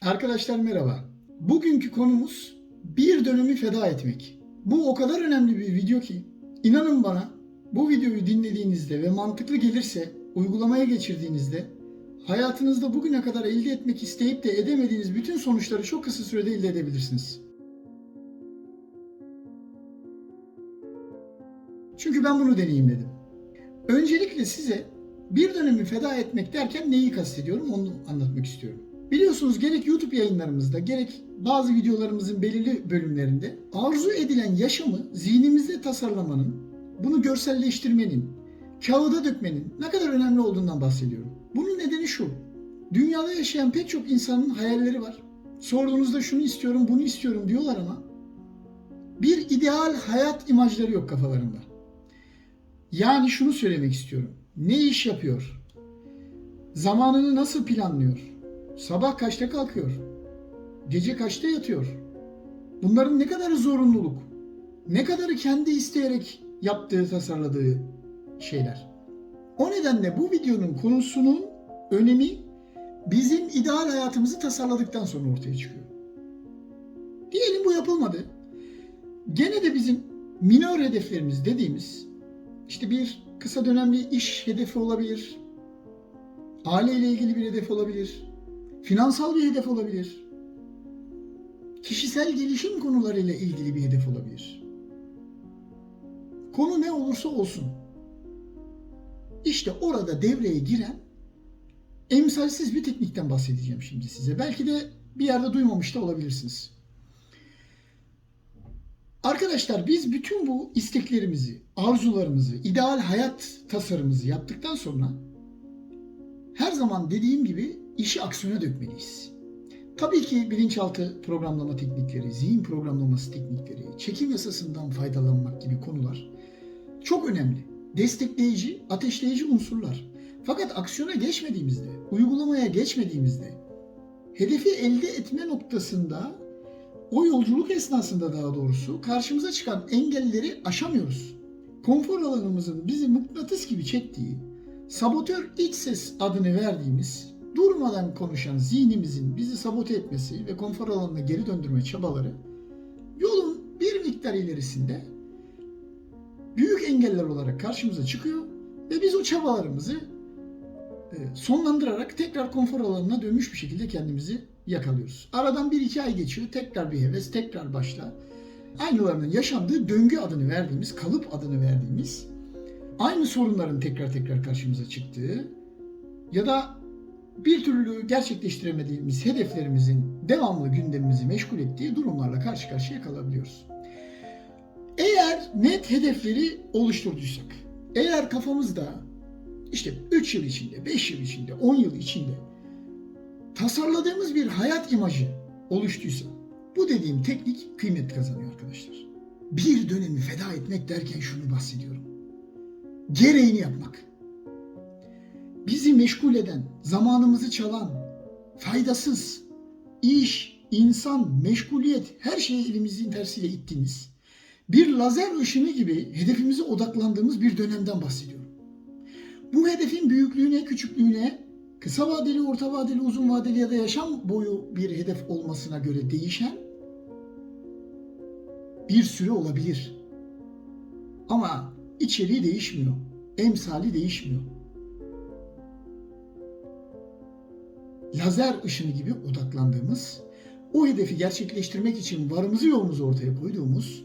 Arkadaşlar merhaba. Bugünkü konumuz bir dönemi feda etmek. Bu o kadar önemli bir video ki inanın bana bu videoyu dinlediğinizde ve mantıklı gelirse uygulamaya geçirdiğinizde hayatınızda bugüne kadar elde etmek isteyip de edemediğiniz bütün sonuçları çok kısa sürede elde edebilirsiniz. Çünkü ben bunu deneyimledim. Öncelikle size bir dönemi feda etmek derken neyi kastediyorum onu anlatmak istiyorum. Biliyorsunuz gerek YouTube yayınlarımızda gerek bazı videolarımızın belirli bölümlerinde arzu edilen yaşamı zihnimizde tasarlamanın, bunu görselleştirmenin, kağıda dökmenin ne kadar önemli olduğundan bahsediyorum. Bunun nedeni şu. Dünyada yaşayan pek çok insanın hayalleri var. Sorduğunuzda şunu istiyorum, bunu istiyorum diyorlar ama bir ideal hayat imajları yok kafalarında. Yani şunu söylemek istiyorum. Ne iş yapıyor? Zamanını nasıl planlıyor? Sabah kaçta kalkıyor? Gece kaçta yatıyor? Bunların ne kadar zorunluluk? Ne kadarı kendi isteyerek yaptığı, tasarladığı şeyler. O nedenle bu videonun konusunun önemi bizim ideal hayatımızı tasarladıktan sonra ortaya çıkıyor. Diyelim bu yapılmadı. Gene de bizim minor hedeflerimiz dediğimiz işte bir kısa dönemli iş hedefi olabilir. Aileyle ilgili bir hedef olabilir. Finansal bir hedef olabilir. Kişisel gelişim konularıyla ilgili bir hedef olabilir. Konu ne olursa olsun. İşte orada devreye giren emsalsiz bir teknikten bahsedeceğim şimdi size. Belki de bir yerde duymamış da olabilirsiniz. Arkadaşlar biz bütün bu isteklerimizi, arzularımızı, ideal hayat tasarımımızı yaptıktan sonra her zaman dediğim gibi işi aksiyona dökmeliyiz. Tabii ki bilinçaltı programlama teknikleri, zihin programlaması teknikleri, çekim yasasından faydalanmak gibi konular çok önemli. Destekleyici, ateşleyici unsurlar. Fakat aksiyona geçmediğimizde, uygulamaya geçmediğimizde, hedefi elde etme noktasında o yolculuk esnasında daha doğrusu karşımıza çıkan engelleri aşamıyoruz. Konfor alanımızın bizi mıknatıs gibi çektiği, sabotör iç ses adını verdiğimiz durmadan konuşan zihnimizin bizi sabote etmesi ve konfor alanına geri döndürme çabaları yolun bir miktar ilerisinde büyük engeller olarak karşımıza çıkıyor ve biz o çabalarımızı e, sonlandırarak tekrar konfor alanına dönmüş bir şekilde kendimizi yakalıyoruz. Aradan bir iki ay geçiyor, tekrar bir heves, tekrar başla. Aynılarının yaşandığı döngü adını verdiğimiz, kalıp adını verdiğimiz, aynı sorunların tekrar tekrar karşımıza çıktığı ya da bir türlü gerçekleştiremediğimiz hedeflerimizin devamlı gündemimizi meşgul ettiği durumlarla karşı karşıya kalabiliyoruz. Eğer net hedefleri oluşturduysak, eğer kafamızda işte 3 yıl içinde, 5 yıl içinde, 10 yıl içinde tasarladığımız bir hayat imajı oluştuysa bu dediğim teknik kıymet kazanıyor arkadaşlar. Bir dönemi feda etmek derken şunu bahsediyorum. Gereğini yapmak. Bizi meşgul eden, zamanımızı çalan, faydasız, iş, insan, meşguliyet her şeyi elimizin tersiyle ittiğimiz, bir lazer ışını gibi hedefimize odaklandığımız bir dönemden bahsediyorum. Bu hedefin büyüklüğüne, küçüklüğüne, kısa vadeli, orta vadeli, uzun vadeli ya da yaşam boyu bir hedef olmasına göre değişen bir süre olabilir. Ama içeriği değişmiyor. Emsali değişmiyor. Lazer ışını gibi odaklandığımız, o hedefi gerçekleştirmek için varımızı yoğumuzu ortaya koyduğumuz,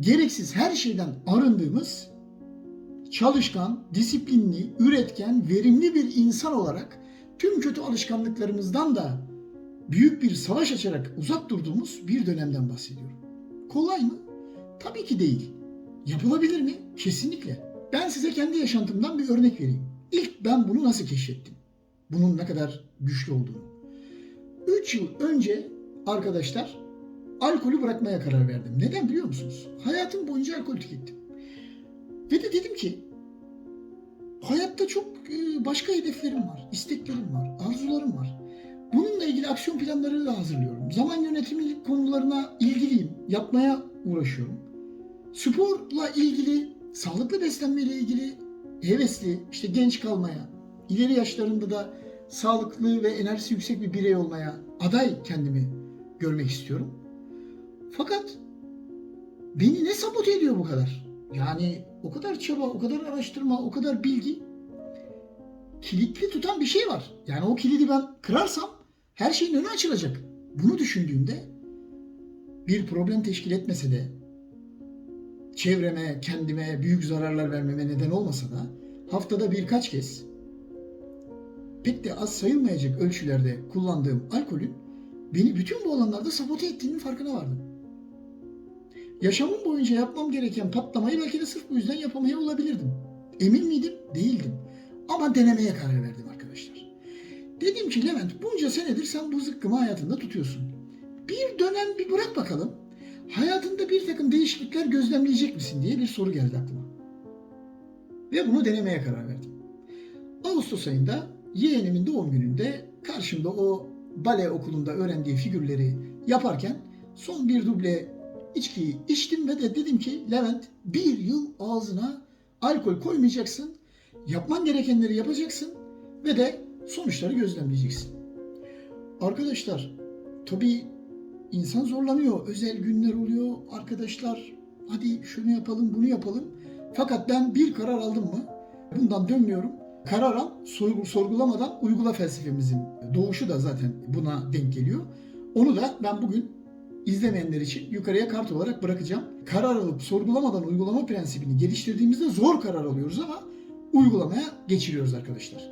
gereksiz her şeyden arındığımız çalışkan, disiplinli, üretken, verimli bir insan olarak tüm kötü alışkanlıklarımızdan da büyük bir savaş açarak uzak durduğumuz bir dönemden bahsediyorum. Kolay mı? Tabii ki değil. Yapılabilir mi? Kesinlikle. Ben size kendi yaşantımdan bir örnek vereyim. İlk ben bunu nasıl keşfettim? Bunun ne kadar güçlü olduğunu. 3 yıl önce arkadaşlar alkolü bırakmaya karar verdim. Neden biliyor musunuz? Hayatım boyunca alkol tükettim. Ve de dedim ki hayatta çok e, başka hedeflerim var, isteklerim var, arzularım var. Bununla ilgili aksiyon planları da hazırlıyorum. Zaman yönetimi konularına ilgiliyim, yapmaya uğraşıyorum. Sporla ilgili, sağlıklı beslenmeyle ilgili hevesli, işte genç kalmaya, ileri yaşlarında da sağlıklı ve enerjisi yüksek bir birey olmaya aday kendimi görmek istiyorum. Fakat beni ne sabote ediyor bu kadar? Yani o kadar çaba, o kadar araştırma, o kadar bilgi kilitli tutan bir şey var. Yani o kilidi ben kırarsam her şeyin önü açılacak. Bunu düşündüğümde bir problem teşkil etmese de çevreme, kendime büyük zararlar vermeme neden olmasa da haftada birkaç kez pek de az sayılmayacak ölçülerde kullandığım alkolün beni bütün bu alanlarda sabote ettiğinin farkına vardım. Yaşamım boyunca yapmam gereken patlamayı belki de sırf bu yüzden yapamaya olabilirdim. Emin miydim? Değildim. Ama denemeye karar verdim arkadaşlar. Dedim ki Levent bunca senedir sen bu zıkkımı hayatında tutuyorsun. Bir dönem bir bırak bakalım. Hayatında bir takım değişiklikler gözlemleyecek misin diye bir soru geldi aklıma. Ve bunu denemeye karar verdim. Ağustos ayında yeğenimin doğum gününde karşımda o bale okulunda öğrendiği figürleri yaparken son bir duble içkiyi içtim ve de dedim ki Levent bir yıl ağzına alkol koymayacaksın, yapman gerekenleri yapacaksın ve de sonuçları gözlemleyeceksin. Arkadaşlar tabii insan zorlanıyor. Özel günler oluyor. Arkadaşlar hadi şunu yapalım bunu yapalım. Fakat ben bir karar aldım mı bundan dönmüyorum. Karar al, sorgu- sorgulamadan uygula felsefemizin doğuşu da zaten buna denk geliyor. Onu da ben bugün izlemeyenler için yukarıya kart olarak bırakacağım. Karar alıp sorgulamadan uygulama prensibini geliştirdiğimizde zor karar alıyoruz ama uygulamaya geçiriyoruz arkadaşlar.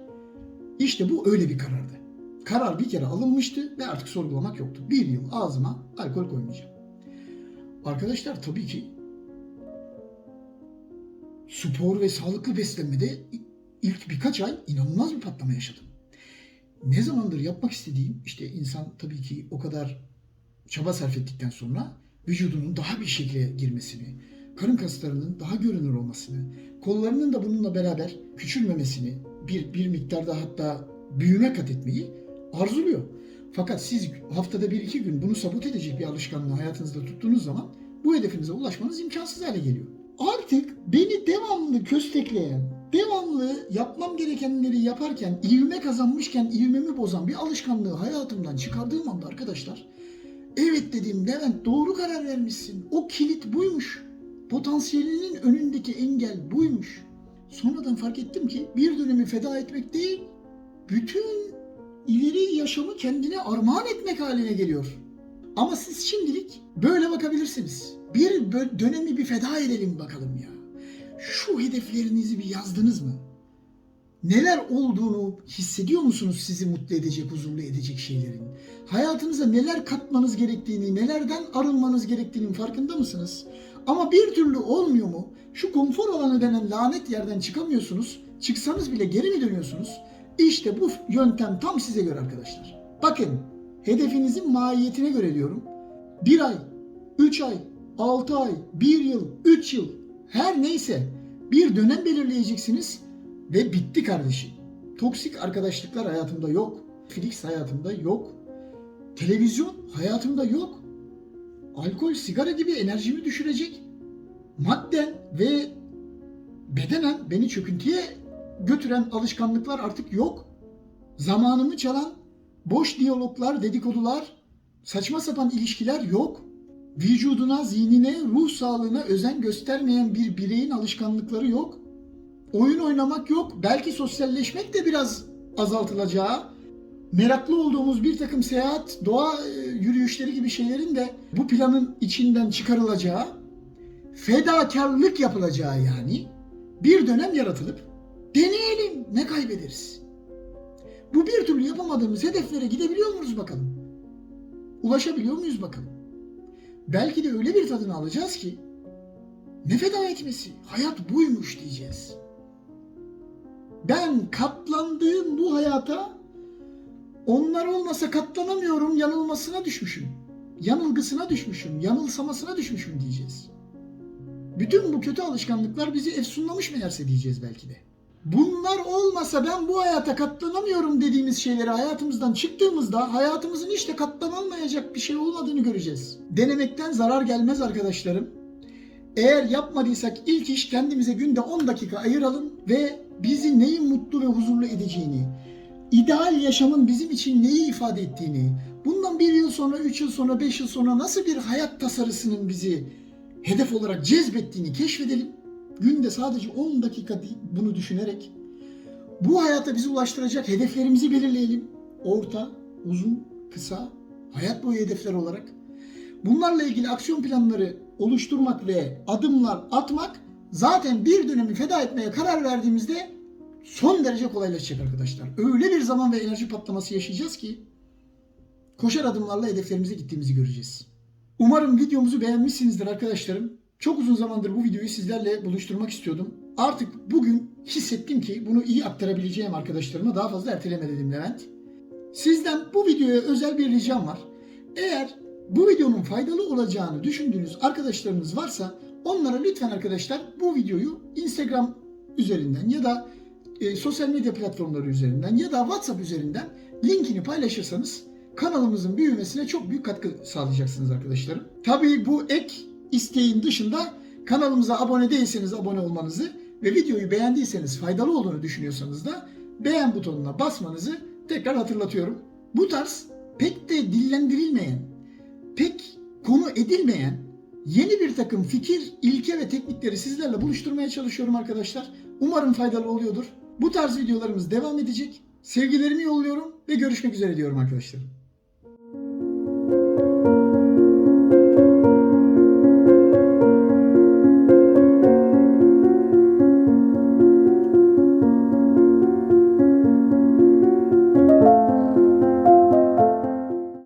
İşte bu öyle bir karardı. Karar bir kere alınmıştı ve artık sorgulamak yoktu. Bir yıl ağzıma alkol koymayacağım. Arkadaşlar tabii ki spor ve sağlıklı beslenmede ilk birkaç ay inanılmaz bir patlama yaşadım. Ne zamandır yapmak istediğim işte insan tabii ki o kadar çaba sarf ettikten sonra vücudunun daha bir şekle girmesini, karın kaslarının daha görünür olmasını, kollarının da bununla beraber küçülmemesini, bir, bir miktarda hatta büyüme kat etmeyi arzuluyor. Fakat siz haftada bir iki gün bunu sabote edecek bir alışkanlığı hayatınızda tuttuğunuz zaman bu hedefinize ulaşmanız imkansız hale geliyor. Artık beni devamlı köstekleyen, devamlı yapmam gerekenleri yaparken ivme kazanmışken ivmemi bozan bir alışkanlığı hayatımdan çıkardığım anda arkadaşlar evet dedim Levent doğru karar vermişsin. O kilit buymuş. Potansiyelinin önündeki engel buymuş. Sonradan fark ettim ki bir dönemi feda etmek değil, bütün ileri yaşamı kendine armağan etmek haline geliyor. Ama siz şimdilik böyle bakabilirsiniz. Bir dönemi bir feda edelim bakalım ya. Şu hedeflerinizi bir yazdınız mı? Neler olduğunu hissediyor musunuz sizi mutlu edecek, huzurlu edecek şeylerin? Hayatınıza neler katmanız gerektiğini, nelerden arınmanız gerektiğinin farkında mısınız? Ama bir türlü olmuyor mu? Şu konfor alanı denen lanet yerden çıkamıyorsunuz. Çıksanız bile geri mi dönüyorsunuz? İşte bu yöntem tam size göre arkadaşlar. Bakın hedefinizin mahiyetine göre diyorum. Bir ay, üç ay, altı ay, bir yıl, üç yıl her neyse bir dönem belirleyeceksiniz ve bitti kardeşim. Toksik arkadaşlıklar hayatımda yok. Felix hayatımda yok. Televizyon hayatımda yok. Alkol, sigara gibi enerjimi düşürecek madden ve bedenen beni çöküntüye götüren alışkanlıklar artık yok. Zamanımı çalan boş diyaloglar, dedikodular, saçma sapan ilişkiler yok. Vücuduna, zihnine, ruh sağlığına özen göstermeyen bir bireyin alışkanlıkları yok. Oyun oynamak yok. Belki sosyalleşmek de biraz azaltılacağı. Meraklı olduğumuz bir takım seyahat, doğa e, yürüyüşleri gibi şeylerin de bu planın içinden çıkarılacağı, fedakarlık yapılacağı yani bir dönem yaratılıp deneyelim ne kaybederiz? Bu bir türlü yapamadığımız hedeflere gidebiliyor muyuz bakalım? Ulaşabiliyor muyuz bakalım? Belki de öyle bir tadını alacağız ki ne feda etmesi? Hayat buymuş diyeceğiz. Ben katlandığım bu hayata onlar olmasa katlanamıyorum yanılmasına düşmüşüm. Yanılgısına düşmüşüm, yanılsamasına düşmüşüm diyeceğiz. Bütün bu kötü alışkanlıklar bizi efsunlamış meğerse diyeceğiz belki de. Bunlar olmasa ben bu hayata katlanamıyorum dediğimiz şeyleri hayatımızdan çıktığımızda hayatımızın işte katlanılmayacak bir şey olmadığını göreceğiz. Denemekten zarar gelmez arkadaşlarım. Eğer yapmadıysak ilk iş kendimize günde 10 dakika ayıralım ve bizi neyin mutlu ve huzurlu edeceğini, ideal yaşamın bizim için neyi ifade ettiğini, bundan bir yıl sonra, üç yıl sonra, beş yıl sonra nasıl bir hayat tasarısının bizi hedef olarak cezbettiğini keşfedelim. Günde sadece 10 dakika bunu düşünerek bu hayata bizi ulaştıracak hedeflerimizi belirleyelim. Orta, uzun, kısa, hayat boyu hedefler olarak. Bunlarla ilgili aksiyon planları oluşturmak ve adımlar atmak zaten bir dönemi feda etmeye karar verdiğimizde son derece kolaylaşacak arkadaşlar. Öyle bir zaman ve enerji patlaması yaşayacağız ki koşar adımlarla hedeflerimize gittiğimizi göreceğiz. Umarım videomuzu beğenmişsinizdir arkadaşlarım. Çok uzun zamandır bu videoyu sizlerle buluşturmak istiyordum. Artık bugün hissettim ki bunu iyi aktarabileceğim arkadaşlarıma daha fazla erteleme dedim Levent. Sizden bu videoya özel bir ricam var. Eğer bu videonun faydalı olacağını düşündüğünüz arkadaşlarınız varsa onlara lütfen arkadaşlar bu videoyu Instagram üzerinden ya da e, sosyal medya platformları üzerinden ya da WhatsApp üzerinden linkini paylaşırsanız kanalımızın büyümesine çok büyük katkı sağlayacaksınız arkadaşlarım. Tabii bu ek isteğin dışında kanalımıza abone değilseniz abone olmanızı ve videoyu beğendiyseniz faydalı olduğunu düşünüyorsanız da beğen butonuna basmanızı tekrar hatırlatıyorum. Bu tarz pek de dillendirilmeyen, pek konu edilmeyen yeni bir takım fikir, ilke ve teknikleri sizlerle buluşturmaya çalışıyorum arkadaşlar. Umarım faydalı oluyordur. Bu tarz videolarımız devam edecek. Sevgilerimi yolluyorum ve görüşmek üzere diyorum arkadaşlar.